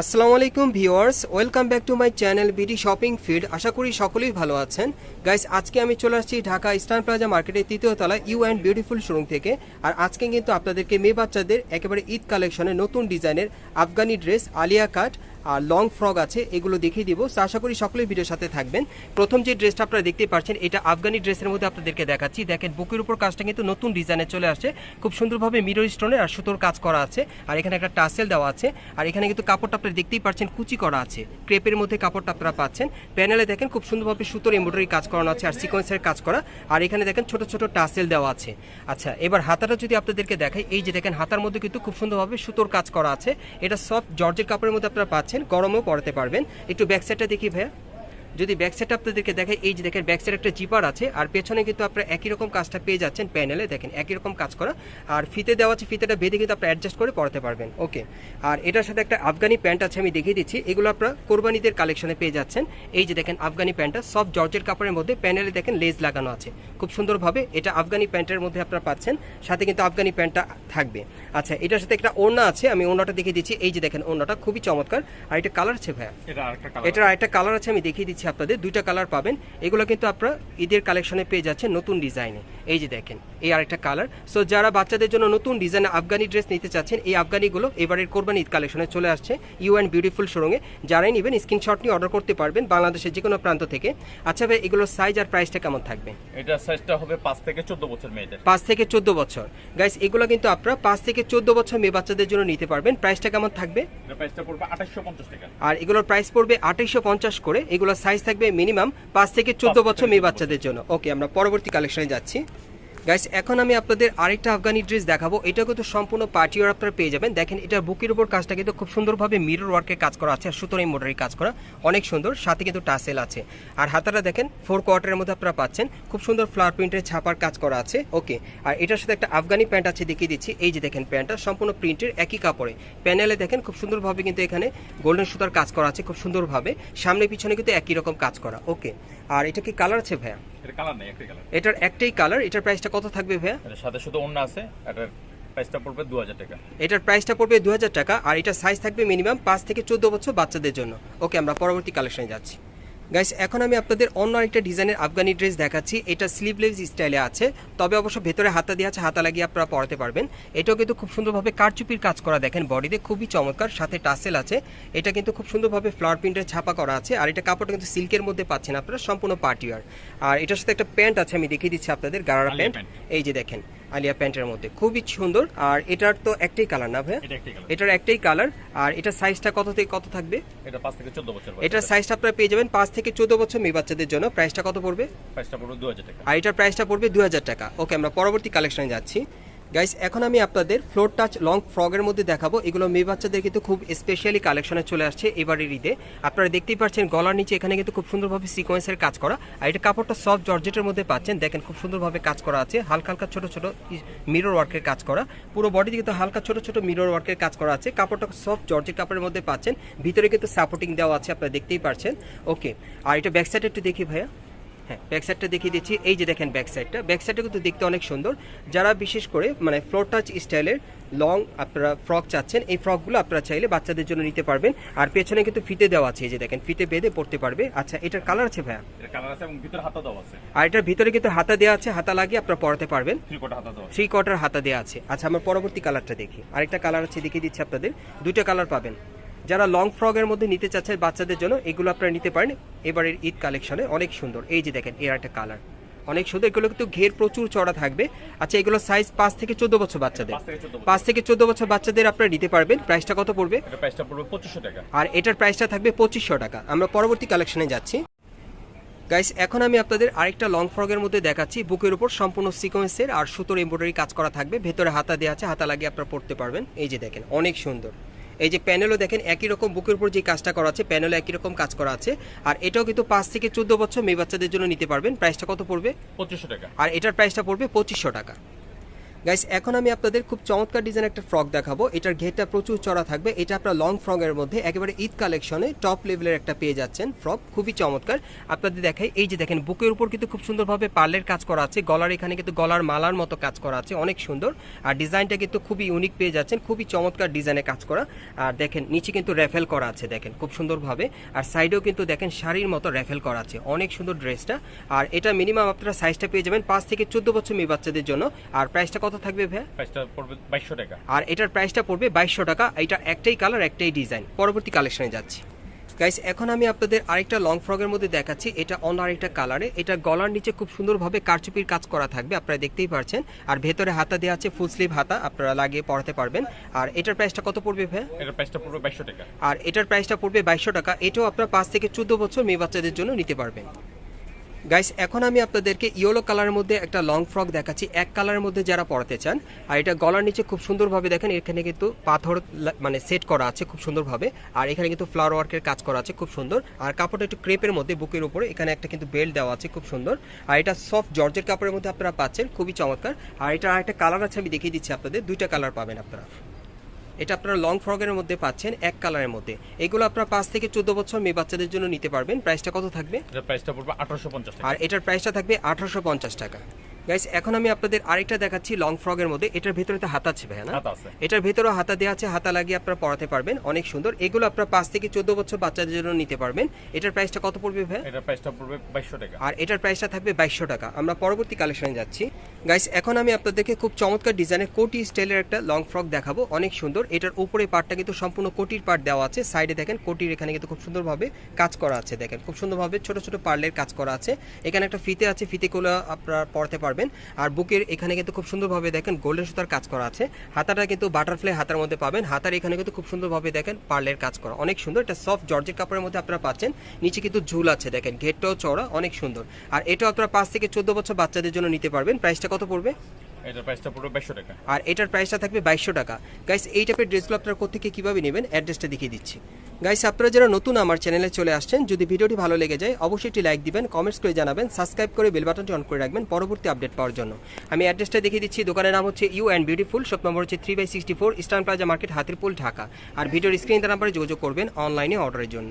আসসালামু আলাইকুম viewers, welcome back to my channel BD shopping feed. আশা করি সকলেই ভালো আছেন। গাইস, আজকে আমি চলে আসছি ঢাকা ইস্টার্ন প্লাজা মার্কেটের তৃতীয় তলা ইউ অ্যান্ড বিউটিফুল শোরুম থেকে। আর আজকে কিন্তু আপনাদেরকে মেয়ে বাচ্চাদের একেবারে ঈদ কালেকশনে নতুন ডিজাইনের আফগানি ড্রেস আলিয়া কাট আর লং ফ্রক আছে, এগুলো দেখিয়ে দিব। তো আশা করি সকলেই ভিডিওর সাথে থাকবেন। প্রথম যে ড্রেসটা আপনারা দেখতে পাচ্ছেন, এটা আফগানি ড্রেসের মধ্যে আপনাদেরকে দেখাচ্ছি। দেখেন, বুকের উপর কাজটা কিন্তু নতুন ডিজাইনে চলে আসছে। খুব সুন্দরভাবে মিরর স্টোনের আর সুতোর কাজ করা আছে। আর এখানে একটা টাসেল দেওয়া আছে। আর এখানে কিন্তু কাপড়টা আপনারা দেখতেই পাচ্ছেন, কুচি করা আছে। ক্রেপের মধ্যে কাপড়টা আপনারা পাচ্ছেন। প্যানেলে দেখেন, খুব সুন্দরভাবে সুতোর এমব্রয়ডারি কাজ করানো আছে আর সিকোয়েন্সের কাজ করা। আর এখানে দেখেন, ছোট ছোট টাসেল দেওয়া আছে। আচ্ছা এবার হাতাটা যদি আপনাদেরকে দেখাই, এই যে দেখেন, হাতার মধ্যে কিন্তু খুব সুন্দরভাবে সুতোর কাজ করা আছে। এটা সফট জর্জের কাপড়ের মধ্যে আপনারা পাচ্ছেন। গরমেও পড়াতে পারবেন। একটু ব্যাক সাইডটা দেখি ভাইয়া। যদি ব্যাক সাইড আপনাদেরকে দেখাই এই যে দেখেন ব্যাক সাইড একটা জিপার আছে আর পেছনে কিন্তু আপনারা একই রকম কাজটা পেয়ে যাচ্ছেন প্যানেলে দেখেন একই রকম কাজ করা। আর ফিতে দেওয়া আছে ফিতেটা বেঁধে কিন্তু আপনারা অ্যাডজাস্ট করে পড়াতে পারবেন। ওকে আর এটার সাথে একটা আফগানি প্যান্ট আছে আমি দেখিয়ে দিচ্ছি। এগুলো আপনারা কোরবানিদের কালেকশনে পেয়ে যাচ্ছেন। এই যে দেখেন আফগানি প্যান্টটা সব জর্জের কাপড়ের মধ্যে প্যানেলে দেখেন লেজ লাগানো আছে। খুব সুন্দরভাবে এটা আফগানি প্যান্টের মধ্যে আপনারা পাচ্ছেন সাথে কিন্তু আফগানি প্যান্টটা থাকবে। আচ্ছা এটার সাথে একটা ওড়না আছে আমি ওড়নাটা দেখিয়ে দিচ্ছি। এই যে দেখেন ওড়নাটা খুবই চমৎকার। আর এটা কালার আছে ভাইয়া? এটার আরেকটা কালার আছে আমি দেখিয়ে দিচ্ছি। আপনাদের দুইটা কালার পাবেন। এগুলো কিন্তু আপনারা ঈদের কালেকশনে পেয়ে যাচ্ছেন নতুন ডিজাইনে এই যে দেখেন এই আরেকটা কালার সো যারা বাচ্চাদের জন্য নতুন ডিজাইনে আফগানি ড্রেস নিতে চাচ্ছেন এই আফগানিগুলো এবারের কোরবানি ঈদ কালেকশনে চলে আসছে ইউ অ্যান্ড বিউটিফুল শোরুমে যারাই নেবেন স্ক্রিনশট নিয়ে অর্ডার করতে পারবেন বাংলাদেশের যে কোনো প্রান্ত থেকে। আচ্ছা ভাই এগুলোর সাইজ আর প্রাইসটা কেমন থাকবে? এটা সাইজটা হবে 5 থেকে 14 বছর মেয়েদের। পাঁচ থেকে চোদ্দ বছর। গাইস এগুলো কিন্তু আপনারা পাঁচ থেকে চোদ্দ বছর মেয়ে বাচ্চাদের জন্য নিতে পারবেন। প্রাইসটা কেমন থাকবে? প্রাইসটা পড়বে 2850 টাকা। আর এগুলোর প্রাইস পড়বে আঠাইশো পঞ্চাশ করে। এগুলোর সাইজ থাকবে মিনিমাম পাঁচ থেকে চোদ্দ বছর মেয়ে বাচ্চাদের জন্য। ওকে আমরা পরবর্তী কালেকশনে যাচ্ছি। গাইস এখন আমি আপনাদের আরেকটা আফগানি ড্রেস দেখাবো। এটা কিন্তু সম্পূর্ণ পার্টি ওয়ার আপনারা পেয়ে যাবেন। দেখেন এটা বুকের উপর কাজটা কিন্তু খুব সুন্দরভাবে মিরর ওয়ার্কের কাজ করা আছে, আর সুতোর এমব্রয়ডারি কাজ করা অনেক সুন্দর। সাথে কিন্তু টাসেল আছে। আর হাতাটা দেখেন ফোর কোয়ার্টারের মধ্যে আপনারা পাচ্ছেন। খুব সুন্দর ফ্লাওয়ার প্রিন্টের ছাপার কাজ করা আছে। ওকে আর এটার সাথে একটা আফগানি প্যান্ট আছে দেখিয়ে দিচ্ছি। এই যে দেখেন প্যান্টটা সম্পূর্ণ প্রিন্টের একই কাপড়ে। প্যানেলে দেখেন, খুব সুন্দরভাবে কিন্তু এখানে গোল্ডেন সুতার কাজ করা আছে, খুব সুন্দরভাবে। সামনে পিছনে কিন্তু একই রকম কাজ করা। ওকে আর এটা কি কালার আছে ভাইয়া? এটা কালার নাই একটাই কালার এটার একটাই কালার এটার প্রাইসটা কত থাকবে ভাইয়া? এর সাথে শুধু অন্য আছে এটার প্রাইসটা পড়বে 2000 টাকা। এটার প্রাইসটা পড়বে দু হাজার টাকা আর এটা সাইজ থাকবে মিনিমাম পাঁচ থেকে চোদ্দ বছর বাচ্চাদের জন্য। ওকে আমরা পরবর্তী কালেকশনে যাচ্ছি। গাইস এখন আমি আপনাদের অন্য আরেকটা ডিজাইনের আফগানি ড্রেস দেখাচ্ছি। এটা স্লিভলেস স্টাইলে আছে। তবে অবশ্য ভেতরে হাতা দিয়ে আছে হাতা লাগিয়ে আপনারা পরাতে পারবেন। এটাও কিন্তু খুব সুন্দরভাবে কারচুপির কাজ করা দেখেন বডিতে খুবই চমৎকার সাথে টাসেল আছে। এটা কিন্তু খুব সুন্দরভাবে ফ্লাওয়ার প্রিন্টের ছাপা করা আছে। আর এটা কাপড়টা কিন্তু সিল্কের মধ্যে পাচ্ছেন আপনারা সম্পূর্ণ পার্টিওয়ার আর এটার সাথে একটা প্যান্ট আছে আমি দেখিয়ে দিচ্ছি আপনাদের গারারা প্যান্ট। প্যান্ট। এই যে দেখেন আলিয়া প্যান্টের মধ্যে। খুবই সুন্দর। আর এটার তো একটাই কালার না কালার। এটার একটাই কালার। আর এটা সাইজটা কত থেকে কত থাকবে? এটা 5 থেকে 14 বছর এটার সাইজটা আপনারা পেয়ে যাবেন পাঁচ থেকে চোদ্দ বছর মেয়ে বাচ্চাদের জন্য। প্রাইসটা কত পড়বে? প্রাইসটা পড়বে 2000 টাকা। আর এটার প্রাইসটা পড়বে দু হাজার টাকা। ওকে আমরা পরবর্তী কালেকশনে যাচ্ছি। গাইস এখন আমি আপনাদের ফ্লোর টাচ লং ফ্রগের মধ্যে দেখাবো। এগুলো মেয়ে বাচ্চাদের কিন্তু খুব স্পেশালি কালেকশনে চলে আসছে এবারের ঈদে। আপনারা দেখতেই পাচ্ছেন গলার নিচে এখানে কিন্তু খুব সুন্দরভাবে সিকোয়েন্সের কাজ করা। আর এটা কাপড়টা সফট জর্জেটের মধ্যে পাচ্ছেন। দেখেন খুব সুন্দরভাবে কাজ করা আছে। হালকা হালকা ছোট ছোট মিরর ওয়ার্কের কাজ করা। পুরো বডিতে কিন্তু হালকা ছোট ছোট মিরর ওয়ার্কের কাজ করা আছে। কাপড়টা সফট জর্জেট কাপড়ের মধ্যে পাচ্ছেন। ভিতরে কিন্তু সাপোর্টিং দেওয়া আছে, আপনারা দেখতেই পাচ্ছেন ওকে আর এটা ব্যাক সাইড একটু দেখি ভাইয়া। হ্যাঁ ব্যাক সাইডটা দেখিয়ে দিচ্ছি। এই যে দেখেন ব্যাক সাইডটা ব্যাক সাইডটা কিন্তু দেখতে অনেক সুন্দর। যারা বিশেষ করে মানে ফ্লোর টাচ স্টাইলের লং আপনারা ফ্রক চাচ্ছেন এই ফ্রকগুলো আপনারা চাইলে বাচ্চাদের জন্য নিতে পারবেন। আর পেছনে কিন্তু ফিতে দেওয়া আছে এই যে দেখেন ফিতে বেঁধে পড়তে পারবে। আচ্ছা এটার কালার আছে ভাইয়া? কালার আছে এবং ভিতরে হাতা দাও আছে। আর এটার ভিতরে কিন্তু হাতা দেওয়া আছে হাতা লাগিয়ে আপনারা পড়াতে পারবেন। থ্রি কোয়ার্টার হাতা দেওয়া আছে। আচ্ছা আমার পরবর্তী কালারটা দেখি। আরেকটা কালার আছে দেখিয়ে দিচ্ছি আপনাদের। দুইটা কালার পাবেন। যারা লং ফ্রকের মধ্যে নিতে চাচ্ছেন বাচ্চাদের জন্য এগুলো আপনারা নিতে পারেন। এবারের ঈদ কালেকশনে অনেক সুন্দর। এই যে দেখেন এর একটা কালার অনেক সুন্দর। এগুলো কিন্তু ঘের প্রচুর চড়া থাকবে। আচ্ছা এগুলো সাইজ পাঁচ থেকে চোদ্দ বছর বাচ্চাদের। পাঁচ থেকে 14 বছর। পাঁচ থেকে চোদ্দ বছর বাচ্চাদের আপনারা নিতে পারবেন। প্রাইসটা কত পড়বে? প্রাইসটা পড়বে 2500 টাকা। আর এটার প্রাইসটা থাকবে পঁচিশশো টাকা। আমরা পরবর্তী কালেকশনে যাচ্ছি। গাইস এখন আমি আপনাদের আরেকটা লং ফ্রকের মধ্যে দেখাচ্ছি। বুকের উপর সম্পূর্ণ সিকোয়েন্সের আর সুতোর এমব্রয়ডারি কাজ করা থাকবে। ভেতরে হাতা দেওয়া আছে হাতা লাগিয়ে আপনারা পড়তে পারবেন। এই যে দেখেন অনেক সুন্দর। এই যে প্যানেলও দেখেন একই রকম বুকের উপর যে কাজটা করা আছে প্যানেলও একই রকম কাজ করা আছে। আর এটাও কিন্তু পাঁচ থেকে চোদ্দ বছর মেয়ে বাচ্চাদের জন্য নিতে পারবেন। প্রাইসটা কত পড়বে? পঁচিশশো টাকা। আর এটার প্রাইসটা পড়বে পঁচিশশো টাকা। গাইস এখন আমি আপনাদের খুব চমৎকার ডিজাইন একটা ফ্রক দেখাবো। এটার ঘেরটা প্রচুর চড়া থাকবে। এটা আপনার লং ফ্রকের মধ্যে একেবারে ঈদ কালেকশনে টপ লেভেলের একটা পেয়ে যাচ্ছেন ফ্রক খুবই চমৎকার। আপনাদের দেখাই, এই যে দেখেন, বুকের উপর কিন্তু খুব সুন্দরভাবে পার্লের কাজ করা আছে। গলার এখানে কিন্তু গলার মালার মতো কাজ করা আছে। অনেক সুন্দর। আর ডিজাইনটা কিন্তু খুবই ইউনিক পেয়ে যাচ্ছেন। খুবই চমৎকার ডিজাইনে কাজ করা। আর দেখেন, নিচে কিন্তু র্যাফেল করা আছে, দেখেন, খুব সুন্দরভাবে। আর সাইডেও কিন্তু দেখেন, শাড়ির মতো র্যাফেল করা আছে। অনেক সুন্দর ড্রেসটা আর এটা মিনিমাম আপনারা সাইজটা পেয়ে যাবেন পাঁচ থেকে চোদ্দ বছর মেয়ে বাচ্চাদের জন্য। আর প্রাইসটা কত থাকবে ভাই? প্রাইসটা পড়বে বাইশশো টাকা। আর এটার প্রাইসটা পড়বে বাইশশো টাকা এটা একটাই কালার একটাই ডিজাইন পরবর্তী কালেকশনে যাচ্ছি। গাইস এখন আমি আপনাদের আরেকটা লং ফ্রকের মধ্যে দেখাচ্ছি। এটা অন্য আরেকটা কালারে এটা গলার নিচে খুব সুন্দরভাবে কারচুপির কাজ করা থাকবে আপনারা দেখতেই পারছেন। আর ভেতরে হাতা দেওয়া আছে ফুল স্লিভ হাতা আপনারা লাগিয়ে পড়াতে পারবেন। আর এটার প্রাইসটা কত পড়বে ভাই? এটার প্রাইসটা পড়বে বাইশশো টাকা। আর এটার প্রাইসটা পড়বে বাইশশো টাকা। এটাও আপনার পাঁচ থেকে চোদ্দ বছর মেয়ে বাচ্চাদের জন্য নিতে পারবেন। গাইস এখন আমি আপনাদেরকে ইয়েলো কালারের মধ্যে একটা লং ফ্রক দেখাচ্ছি। এক কালারের মধ্যে যারা পড়াতে চান, আর এটা গলার নিচে খুব সুন্দরভাবে দেখেন, এখানে কিন্তু পাথর মানে সেট করা আছে খুব সুন্দরভাবে, আর এখানে কিন্তু ফ্লাওয়ার ওয়ার্কের কাজ করা আছে খুব সুন্দর, আর কাপড়টা একটু ক্রেপের মধ্যে, বুকের উপরে, এখানে একটা কিন্তু বেল্ট দেওয়া আছে খুব সুন্দর, আর এটা সফট জর্জের কাপড়ের মধ্যে আপনারা পাচ্ছেন, খুবই চমৎকার, আর এটা আরেকটা কালার আছে, আমি দেখিয়ে দিচ্ছি আপনাদের, দুইটা কালার পাবেন আপনারা। এটা আপনারা লং ফ্রকের মধ্যে পাচ্ছেন এক কালারের মধ্যে। এগুলো আপনারা পাঁচ থেকে চোদ্দ বছর মেয়ে বাচ্চাদের জন্য নিতে পারবেন। প্রাইসটা কত থাকবে? প্রাইসটা পড়বে আঠারোশো পঞ্চাশ আর এটার প্রাইসটা থাকবে আঠারোশো পঞ্চাশ টাকা। গাইস এখন আমি আপনাদের আরেকটা দেখাচ্ছি লং ফ্রকের মধ্যে। এটার ভিতরে তো হাতা আছে ভাই না। এটার ভিতরেও হাতা দেওয়া আছে হাতা লাগিয়ে আপনারা পড়াতে পারবেন। অনেক সুন্দর। এগুলো আপনারা পাঁচ থেকে চোদ্দ বছর বাচ্চাদের জন্য নিতে পারবেন। এটার প্রাইসটা কত পড়বে ভাই এটার প্রাইসটা পড়বে বাইশশো টাকা। আর এটার প্রাইসটা থাকবে বাইশশো টাকা। আমরা পরবর্তী কালেকশনে যাচ্ছি। গাইস এখন আমি আপনাদেরকে খুব চমৎকার ডিজাইনের কোটি স্টাইলের একটা লং ফ্রক দেখাবো। অনেক সুন্দর। এটার উপরে পার্টটা কিন্তু সম্পূর্ণ কোটির পার্ট দেওয়া আছে। সাইডে দেখেন কোটির এখানে কিন্তু খুব সুন্দরভাবে কাজ করা আছে। দেখেন খুব সুন্দরভাবে ছোট ছোট পার্লের কাজ করা আছে। এখানে একটা ফিতে আছে ফিতেগুলো আপনারা পড়তে পারবেন। আর বুকের এখানে কিন্তু খুব সুন্দরভাবে দেখেন গোল্ডেন সুতার কাজ করা আছে। হাতাটা কিন্তু বাটারফ্লাই হাতার মধ্যে পাবেন। হাতার এখানে কিন্তু খুব সুন্দরভাবে দেখেন পার্লের কাজ করা। অনেক সুন্দর। এটা সফট জর্জের কাপড়ের মধ্যে আপনারা পাচ্ছেন। নিচে কিন্তু ঝুল আছে দেখেন। ঘেরটাও চওড়া, অনেক সুন্দর। আর এটাও আপনারা পাঁচ থেকে চোদ্দ বছর বাচ্চাদের জন্য নিতে পারবেন। প্রাইসটা কত পড়বে? এটার প্রাইসটা পড়বে বাইশশো টাকা। আর এটার প্রাইসটা থাকবে বাইশশো টাকা। গাইস এই টাইপের ড্রেসগুলো আপনারা কোথেকে কীভাবে নেবেন? অ্যাড্রেসটা দেখিয়ে দিচ্ছি। গাইস আপনারা যারা নতুন আমার চ্যানেলে চলে আসছেন, যদি ভিডিওটি ভালো লেগে যায়, অবশ্যই একটি লাইক দিবেন কমেন্টস করে জানাবেন সাবস্ক্রাইব করে বেল বাটনটি অন করে রাখবেন পরবর্তী আপডেট পাওয়ার জন্য। আমি অ্যাড্রেসটা দেখিয়ে দিচ্ছি, দোকানের নাম হচ্ছে ইউ অ্যান্ড বিউটিফুল শপ নম্বর হচ্ছে three by sixty four eastern plaza market Hatirpool, Dhaka. আর ভিডিওর স্ক্রিন নাম্বারে যোগাযোগ করবেন অনলাইনে অর্ডারের জন্য।